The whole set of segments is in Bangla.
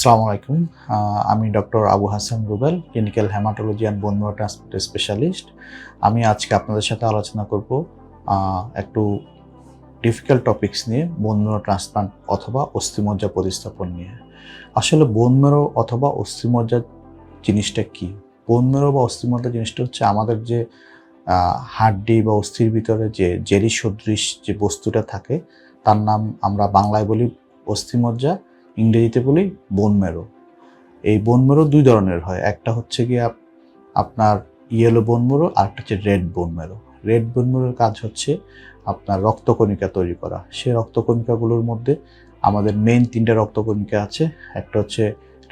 আসসালামু আলাইকুম। আমি doctor Abu Hasan Rubel, clinical haematology and bone marrow transplant specialist. আমি আজকে আপনাদের সাথে আলোচনা করব একটু ডিফিকাল্ট টপিকস নিয়ে বনমেরো ট্রান্সপ্লান্ট অথবা অস্থিমজ্জা প্রতিস্থাপন নিয়ে। আসলে বনমেরো অথবা অস্থিমজ্জা জিনিসটা কি? বনমেরো বা অস্থিমজ্জা জিনিসটা হচ্ছে আমাদের যে হাড্ডি বা অস্থির ভিতরে যে, জেরি সদৃশ যে বস্তুটা থাকে, তার নাম আমরা বাংলায় বলি অস্থিমজ্জা। ইংরেজিতে বলি বোন মেরো এই বোন মেরো দুই ধরনের হয়। একটা হচ্ছে গিয়ে আপনার ইয়েলো বোন মেরো আর একটা হচ্ছে রেড বোন মেরো রেড বোন মেরোর কাজ হচ্ছে আপনার রক্তকণিকা তৈরি করা। সেই রক্তকণিকাগুলোর মধ্যে আমাদের মেন তিনটা রক্তকণিকা আছে। একটা হচ্ছে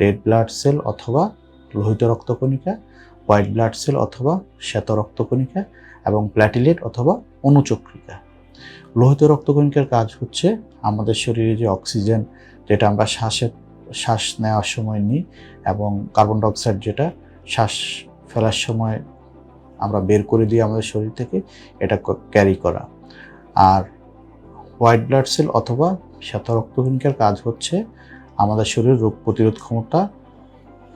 রেড ব্লাড সেল অথবা লোহিত রক্তকণিকা হোয়াইট ব্লাড সেল অথবা শ্বেত রক্তকণিকা এবং প্ল্যাটিলেট অথবা অনুচক্রিকা। লোহিত রক্তকণিকার কাজ হচ্ছে আমাদের শরীরে যে অক্সিজেন যেটা আমরা শ্বাসের শ্বাস নেওয়ার সময় নিই এবং কার্বন ডাইঅক্সাইড যেটা, শ্বাস ফেলার সময় আমরা বের করে দিই আমাদের শরীর থেকে, এটা ক্যারি করা। আর হোয়াইট ব্লাড সেল অথবা শ্বেত রক্তকণিকার কাজ হচ্ছে আমাদের শরীরের রোগ প্রতিরোধ ক্ষমতা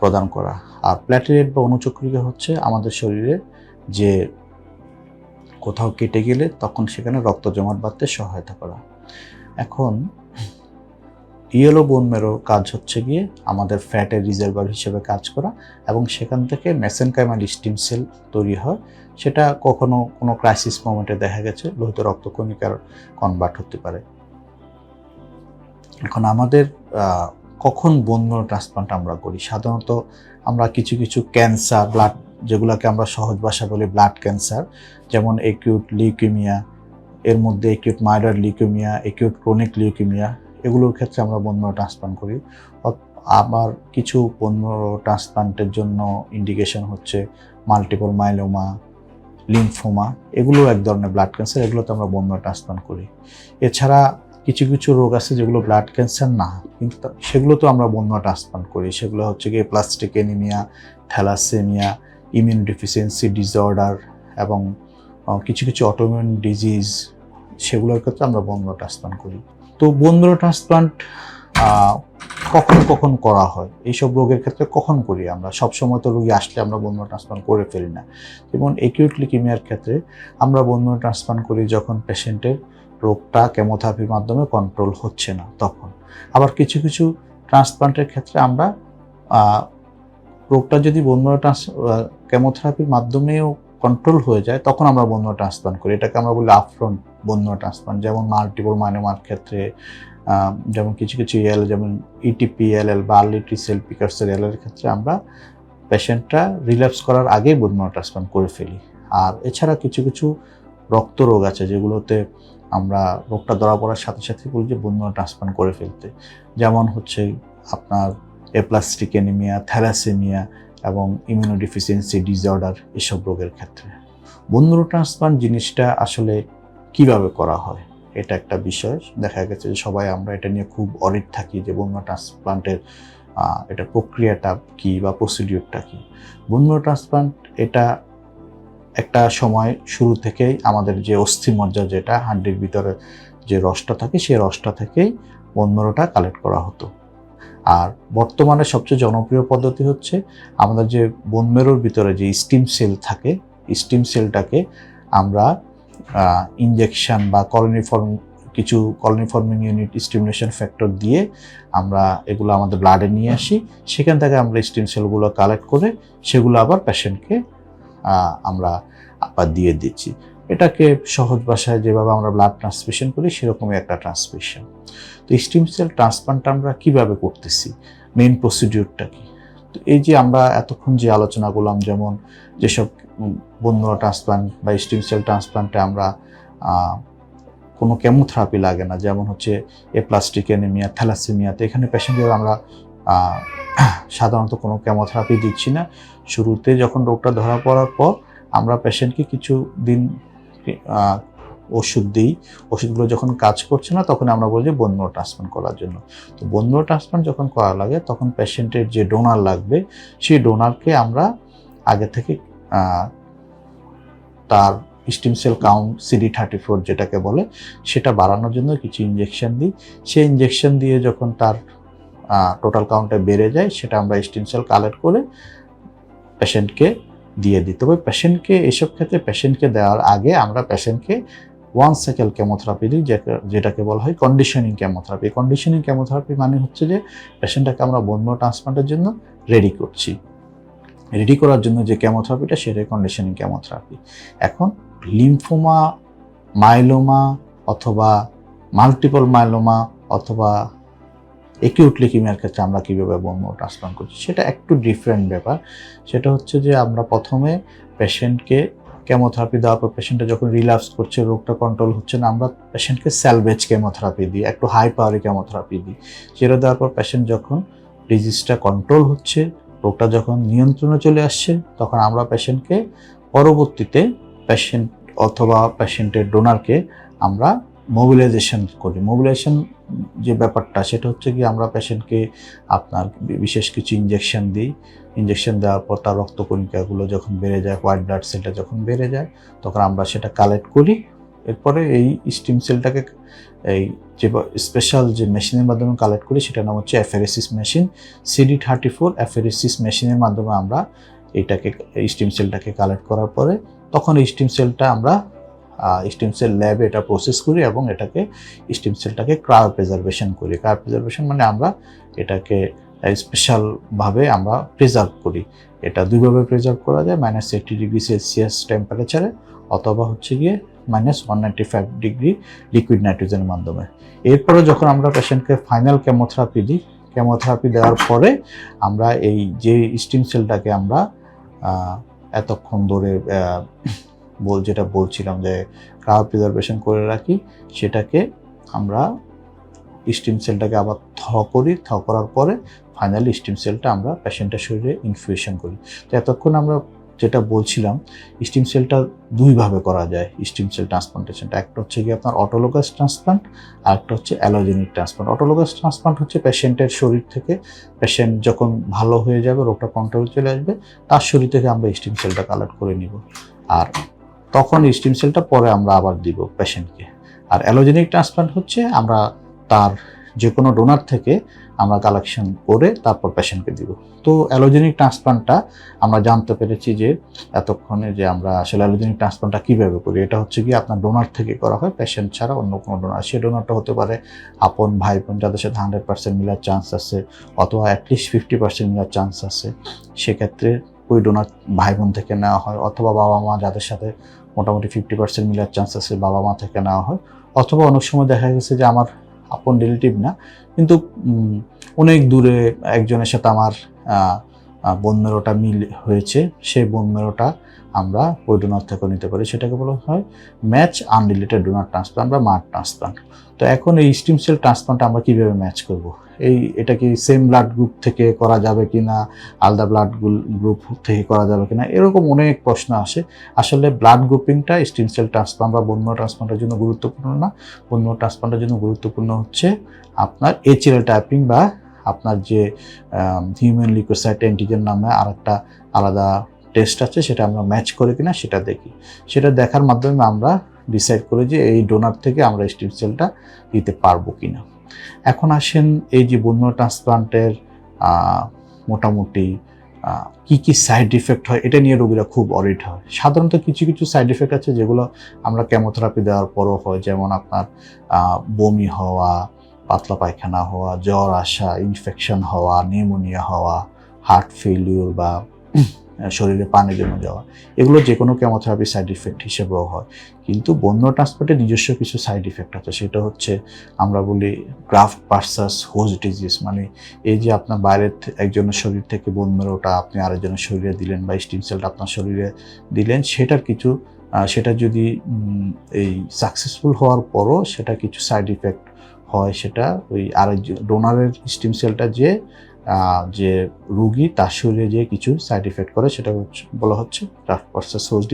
প্রদান করা। আর প্ল্যাটিলেট বা অনুচক্রিকা হচ্ছে আমাদের শরীরে যে কোথাও কেটে গেলে তখন সেখানে রক্ত জমাট বাঁধতে সহায়তা করা। এখন ইয়েলো বোন মেরো কাজ হচ্ছে গিয়ে আমাদের ফ্যাটের রিজার্ভার হিসেবে কাজ করা এবং সেখান থেকে মেসেনকাইমাল স্টিম সেল তৈরি হয়। সেটা কখনো কোনো ক্রাইসিস মোমেন্টে দেখা গেছে, লোহিত রক্তকণিকার কনভার্ট হতে পারে। এখন আমাদের কখন বোন মেরো ট্রান্সপ্লান্ট আমরা করি? সাধারণত আমরা কিছু কিছু ক্যান্সার ব্লাড যেগুলোকে আমরা সহজ ভাষা বলি ব্লাড ক্যান্সার যেমন একিউট লিউকেমিয়া এর মধ্যে acute myeloid leukaemia acute chronic leukaemia এগুলোর ক্ষেত্রে আমরা বনমেরো ট্রান্সপ্লান্ট করি। আবার কিছু বনমেরো ট্রান্সপ্লান্টের জন্য ইন্ডিকেশন হচ্ছে মাল্টিপল মাইলোমা লিমফোমা এগুলো এক ধরনের ব্লাড ক্যান্সার এগুলোতে আমরা বন্য ট্রান্সপ্লান্ট করি। এছাড়া কিছু কিছু রোগ আছে যেগুলো ব্লাড ক্যান্সার না, কিন্তু তা- সেগুলোতেও আমরা বন্য ট্রান্সপ্লান্ট করি। সেগুলো হচ্ছে গিয়ে plastic anaemia thalassaemia immune deficiency disorder এবং কিছু কিছু অটোমিউন ডিজিজ সেগুলোর ক্ষেত্রে আমরা বনমেরো ট্রান্সপ্লান্ট করি। তো বনমেরো ট্রান্সপ্লান্ট কখন কখন করা হয়? এইসব রোগের ক্ষেত্রে কখন করি আমরা? সবসময় তো রোগী আসলে আমরা বনমেরো ট্রান্সপ্লান্ট করে ফেলি না। যেমন একিউট লিকিমিয়ার ক্ষেত্রে আমরা বনমেরো ট্রান্সপ্লান্ট করি যখন পেশেন্টের রোগটা কেমোথেরাপির মাধ্যমে কন্ট্রোল হচ্ছে না তখন। আবার কিছু কিছু ট্রান্সপ্লান্টের ক্ষেত্রে আমরা রোগটা যদি বনমেরো ট্রান্স কেমোথেরাপির মাধ্যমেও কন্ট্রোল হয়ে যায়, তখন আমরা বনমেরো ট্রান্সপ্লান্ট করি। এটাকে আমরা বলি আফ্রন্ট বনমেরো ট্রান্সপ্লান্ট যেমন মাল্টিপল মাইনোমার ক্ষেত্রে যেমন কিছু কিছু এল, যেমন E ইটিপিএলএল বা আর্লি সেল পিকার্সের এলের ক্ষেত্রে আমরা পেশেন্টটা রিল্যাপস করার আগেই বনমেরো ট্রান্সপ্লান্ট করে ফেলি। আর এছাড়া কিছু কিছু রক্ত রোগ আছে, যেগুলোতে আমরা রোগটা ধরা পড়ার সাথে সাথে বলি যে বনমেরো ট্রান্সপ্লান্ট করে ফেলতে। যেমন হচ্ছে আপনার এপ্লাস্টিক এনিমিয়া থ্যালাসেমিয়া এবং ইমিউনোডিফিসিয়েন্সি ডিসঅর্ডার এসব রোগের ক্ষেত্রে। বন্ধুর ট্রান্সপ্লান্ট জিনিসটা আসলে কীভাবে করা হয়? এটা একটা বিষয়। দেখা গেছে যে সবাই আমরা এটা নিয়ে খুব অরিড থাকি যে বন্য ট্রান্সপ্লান্টের এটা প্রক্রিয়াটা কি বা প্রসিডিওরটা কি? বন্ধু ট্রান্সপ্লান্ট এটা একটা সময় শুরু থেকেই আমাদের যে অস্থিমজ্জা যেটা, হাড্ডির ভিতরে যে রসটা থাকে, সেই রসটা থেকেই বনমেরোটা কালেক্ট করা হতো। আর বর্তমানে সবচেয়ে জনপ্রিয় পদ্ধতি হচ্ছে আমাদের যে বনমেরোর ভিতরে যে স্টিম সেল থাকে স্টিম সেলটাকে আমরা ইনজেকশন বা কলোনিফর্ম কিছু কলোনিফর্মিং ইউনিট স্টিমুলেশন ফ্যাক্টর দিয়ে আমরা এগুলো আমাদের ব্লাডে নিয়ে আসি। সেখান থেকে আমরা স্টিম সেলগুলো কালেক্ট করে সেগুলো আবার পেশেন্টকে আমরা আবার দিয়ে দিচ্ছি। এটাকে সহজ ভাষায় যেভাবে আমরা ব্লাড ট্রান্সমিশন করি, সেরকমই একটা ট্রান্সমিশন তো স্টিম সেল ট্রান্সপ্লান্ট আমরা কীভাবে করতেছি? মেইন প্রসিডিউরটা কি? তো এই যে আমরা এতক্ষণ যে আলোচনা করলাম, যেমন যেসব বন্ধুরা ট্রান্সপ্লান্ট বা স্টিম সেল ট্রান্সপ্লান্টে আমরা কোনো কেমোথেরাপি লাগে না, যেমন হচ্ছে এ প্লাস্টিক এনিমিয়া থ্যালাসেমিয়াতে এখানে পেশেন্টের আমরা সাধারণত কোনো কেমোথেরাপি দিচ্ছি না। শুরুতে যখন রোগটা ধরা পড়ার পর আমরা পেশেন্টকে কিছু দিন ওষুধ দিই। ওষুধগুলো যখন কাজ করছে না, তখন আমরা বলি যে বন্ধু ট্রান্সপ্লান্ট করার জন্য। তো বন্ধু ট্রান্সপ্লান্ট যখন করা লাগে, তখন পেশেন্টের যে ডোনার লাগবে, সেই ডোনারকে আমরা আগে থেকে তার stem cell count CD thirty four যেটাকে বলে, সেটা বাড়ানোর জন্য কিছু ইঞ্জেকশন দিই। সেই ইঞ্জেকশন দিয়ে যখন তার টোটাল কাউন্টে বেড়ে যায়, সেটা আমরা স্টিম সেল কালেক্ট করে পেশেন্টকে দিয়ে দিই। তবে পেশেন্টকে এসব ক্ষেত্রে পেশেন্টকে দেওয়ার আগে আমরা পেশেন্টকে ওয়ান সাইকেল কেমোথেরাপি দিই যেটা- যেটাকে বলা হয় কন্ডিশনিং কেমোথেরাপি কন্ডিশনিং কেমোথেরাপি মানে হচ্ছে যে পেশেন্টটাকে আমরা বন্য ট্রান্সপ্লান্টের জন্য রেডি করছি। রেডি করার জন্য যে কেমোথেরাপিটা সেটাই কন্ডিশনিং কেমোথেরাপি এখন লিম্ফোমা মাইলোমা অথবা মাল্টিপল মাইলোমা অথবা একিউট লিকিমিয়ার ক্ষেত্রে আমরা কীভাবে বন্য ট্রান্সপ্লান্ট করছি, সেটা একটু ডিফারেন্ট ব্যাপার। সেটা হচ্ছে যে, আমরা প্রথমে পেশেন্টকে কেমোথেরাপি দেওয়ার পর পেশেন্টটা যখন রিল্যাপস করছে, রোগটা কন্ট্রোল হচ্ছে না, আমরা পেশেন্টকে স্যালভেজ কেমোথেরাপি দিই, একটু হাই পাওয়ারি কেমোথেরাপি দিই। সেটা দেওয়ার পর পেশেন্ট যখন ডিজিজটা কন্ট্রোল হচ্ছে, রোগটা যখন নিয়ন্ত্রণে চলে আসছে, তখন আমরা পেশেন্টকে পরবর্তীতে পেশেন্ট অথবা পেশেন্টের ডোনারকে আমরা মোবিলাইজেশন করি। মোবিলাইজেশন যে ব্যাপারটা, সেটা হচ্ছে কি আমরা পেশেন্টকে আপনার বিশেষ কিছু ইঞ্জেকশন দিই। ইঞ্জেকশন দেওয়ার পর তার রক্তকণিকাগুলো যখন বেড়ে যায় হোয়াইট ব্লাড সেলটা যখন বেড়ে যায়, তখন আমরা সেটা কালেক্ট করি। এরপরে এই স্টিম সেলটাকে এই যে স্পেশাল যে মেশিনের মাধ্যমে কালেক্ট করি, সেটার নাম হচ্ছে apheresis machine CD thirty four apheresis মেশিনের মাধ্যমে আমরা এটাকে স্টিম সেলটাকে কালেক্ট করার পরে, তখন এই স্টিম সেলটা আমরা স্টিম সেল ল্যাবে এটা প্রসেস করি এবং এটাকে স্টিম সেলটাকে ক্রায়ো প্রিজার্ভেশন করি। ক্রায়ো প্রিজার্ভেশন মানে আমরা এটাকে স্পেশালভাবে আমরা প্রিজার্ভ করি। এটা দুইভাবে প্রিজার্ভ করা যায় মাইনাস এইটি ডিগ্রি সেলসিয়াস টেম্পারেচারে অথবা হচ্ছে গিয়ে minus one ninety five degree liquid নাইট্রোজেনের মাধ্যমে। এরপরে যখন আমরা পেশেন্টকে ফাইনাল কেমোথেরাপি দিই কেমোথেরাপি দেওয়ার পরে আমরা এই যে স্টিম সেলটাকে আমরা এতক্ষণ ধরে বল, যেটা বলছিলাম যে ক্রাউড প্রিজার্ভেশন করে রাখি, সেটাকে আমরা স্টিম সেলটাকে আবার থ করি, থ করার পরে ফাইনালি স্টিম সেলটা আমরা পেশেন্টের শরীরে ইনফিউশন করি। তো এতক্ষণ আমরা যেটা বলছিলাম স্টিম সেলটা দুইভাবে করা যায় স্টিম সেল ট্রান্সপ্লান্টেশনটা একটা হচ্ছে গিয়ে আপনার অটোলোগাস ট্রান্সপ্লান্ট আর একটা হচ্ছে অ্যালোজেনিক ট্রান্সপ্লান্ট অটোলোগাস ট্রান্সপ্লান্ট হচ্ছে পেশেন্টের শরীর থেকে পেশেন্ট যখন ভালো হয়ে যাবে, রোগটা কন্ট্রোল চলে আসবে, তার শরীর থেকে আমরা স্টিম সেলটা কালেক্ট করে নিব। আর তখন স্টিম সেলটা পরে আমরা আবার দিব পেশেন্টকে আর অ্যালোজেনিক ট্রান্সপ্লান্ট হচ্ছে আমরা তার যে কোনো ডোনার থেকে আমরা কালেকশন করে তারপর পেশেন্টকে দিব। তো অ্যালোজেনিক ট্রান্সপ্লান্টটা আমরা জানতে পেরেছি যে এতক্ষণে যে আমরা আসলে অ্যালোজেনিক ট্রান্সপ্লান্টটা কীভাবে করি, এটা হচ্ছে কি আপনার ডোনার থেকে করা হয় পেশেন্ট ছাড়া অন্য কোনো ডোনার সে ডোনারটা হতে পারে আপন, ভাই বোন, যাদের সাথে হান্ড্রেড পার্সেন্ট মিলার চান্স আছে, অথবা অ্যাটলিস্ট ফিফটি পার্সেন্ট মিলার চান্স আছে। সেক্ষেত্রে ওই ডোনার ভাই বোন থেকে নেওয়া হয়, অথবা বাবা মা যাদের সাথে মোটামুটি ফিফটি পার্সেন্ট মিলার চান্স আছে বাবা মা থেকে নেওয়া হয়। অথবা অনেক সময় দেখা গেছে যে আমার আপন রিলেটিভ না, কিন্তু অনেক দূরে একজনের সাথে আমার বোন মিল হয়েছে, সেই বোন আমরা ওই ডোনার থেকে নিতে পারি। সেটাকে বলা হয় ম্যাচ আনরিলেটেড ডোনার ট্রান্সপ্লান্ট বা মার্ট ট্রান্সপ্লান্ট তো এখন এই স্টিম সেল ট্রান্সপ্লান্ট আমরা কীভাবে ম্যাচ করব? এই এটা কি সেম ব্লাড গ্রুপ থেকে করা যাবে কি না আলাদা ব্লাড গ্রুপ থেকে করা যাবে কি না এরকম অনেক প্রশ্ন আসে। আসলে ব্লাড গ্রুপিংটা স্টিম সেল ট্রান্সপ্লান্ট বা বন্য ট্রান্সপ্লান্টের জন্য গুরুত্বপূর্ণ না। বন্য ট্রান্সপ্লান্টের জন্য গুরুত্বপূর্ণ হচ্ছে আপনার এইচএল টাইপিং বা আপনার যে হিউম্যান লিকোসাইট অ্যান্টিজেন নামে আরেকটা আলাদা টেস্ট আছে, সেটা আমরা ম্যাচ করে কিনা সেটা দেখি। সেটা দেখার মাধ্যমে আমরা ডিসাইড করি যে এই ডোনার থেকে আমরা স্টিম সেলটা দিতে পারব কি না এখন আসেন এই যে বন্য ট্রান্সপ্লান্টের মোটামুটি কি কি সাইড ইফেক্ট হয়, এটা নিয়ে রোগীরা খুব অরিড হয়। সাধারণত কিছু কিছু সাইড ইফেক্ট আছে যেগুলো আমরা কেমোথেরাপি দেওয়ার পরও হয়, যেমন আপনার বমি হওয়া পাতলা পায়খানা হওয়া, জ্বর আসা ইনফেকশন হওয়া নিউমোনিয়া হওয়া হার্ট ফেলিওর বা শরীরে পানি জমে যাওয়া, এগুলো যে কোনো কেমোথেরাপি সাইড ইফেক্ট হিসেবেও হয়। কিন্তু বন্য ট্রান্সপোর্টে নিজস্ব কিছু সাইড ইফেক্ট আছে, সেটা হচ্ছে আমরা বলি গ্রাফট পার্সাস হোজ ডিজিজ মানে এই যে আপনার বাইরের একজনের শরীর থেকে বন্যের ওটা আপনি আরেকজনের শরীরে দিলেন বা স্টিম সেলটা আপনার শরীরে দিলেন, সেটার কিছু সেটা যদি এই সাকসেসফুল হওয়ার পরও সেটা কিছু সাইড ইফেক্ট হয় সেটা ওই আরেকজন ডোনারের স্টিম সেলটা যে যে রুগী তার শরীরে যে কিছু সাইড ইফেক্ট করে সেটা বলা হচ্ছে গ্রাফ পার্সাস হোজ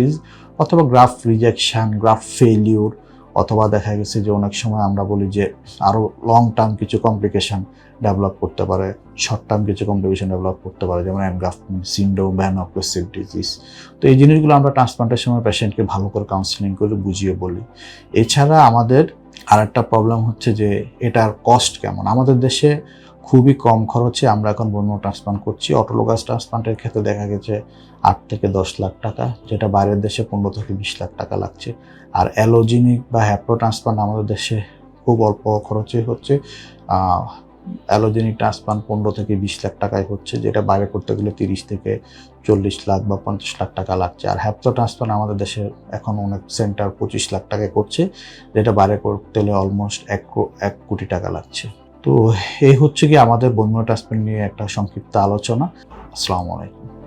অথবা গ্রাফ রিজেকশান গ্রাফ ফেলিউর অথবা দেখা গেছে যে অনেক সময় আমরা বলি যে আরও লং টার্ম কিছু কমপ্লিকেশন ডেভেলপ করতে পারে শর্ট টার্ম কিছু কমপ্লিকেশন ডেভেলপ করতে পারে, যেমন অ্যানগ্রাফটমেন্ট সিন্ড্রোম ভ্যানোপ্রেসিভ ডিজিজ তো এই জিনিসগুলো আমরা ট্রান্সপ্লান্টের সময় পেশেন্টকে ভালো করে কাউন্সিলিং করে বুঝিয়ে বলি। এছাড়া আমাদের আরেকটা প্রবলেম হচ্ছে যে এটার কস্ট কেমন? আমাদের দেশে খুবই কম খরচে আমরা এখন বন্য ট্রান্সপ্লান্ট করছি। অটোলোগাস ট্রান্সপ্লান্টের ক্ষেত্রে দেখা গেছে আট থেকে দশ লাখ টাকা, যেটা বাইরের দেশে পনেরো থেকে বিশ লাখ টাকা লাগছে। আর অ্যালোজিনিক বা হ্যাপ্রো ট্রান্সপ্লান্ট আমাদের দেশে খুব অল্প খরচে হচ্ছে। অ্যালোজেনিক ট্রান্সপ্লান্ট পনেরো থেকে বিশ লাখ টাকায় হচ্ছে, যেটা বাইরে করতে গেলে তিরিশ থেকে চল্লিশ লাখ বা পঞ্চাশ লাখ টাকা লাগছে। আর হ্যাপ্লো ট্রান্সপ্লান্ট আমাদের দেশে এখন অনেক সেন্টার পঁচিশ লাখ টাকায় করছে, যেটা বাইরে করতে গেলে অলমোস্ট এক এক কোটি টাকা লাগছে। তো এই হচ্ছে কি আমাদের বন্য ট্রান্সপ্লান্ট নিয়ে একটা সংক্ষিপ্ত আলোচনা। আসসালামু আলাইকুম।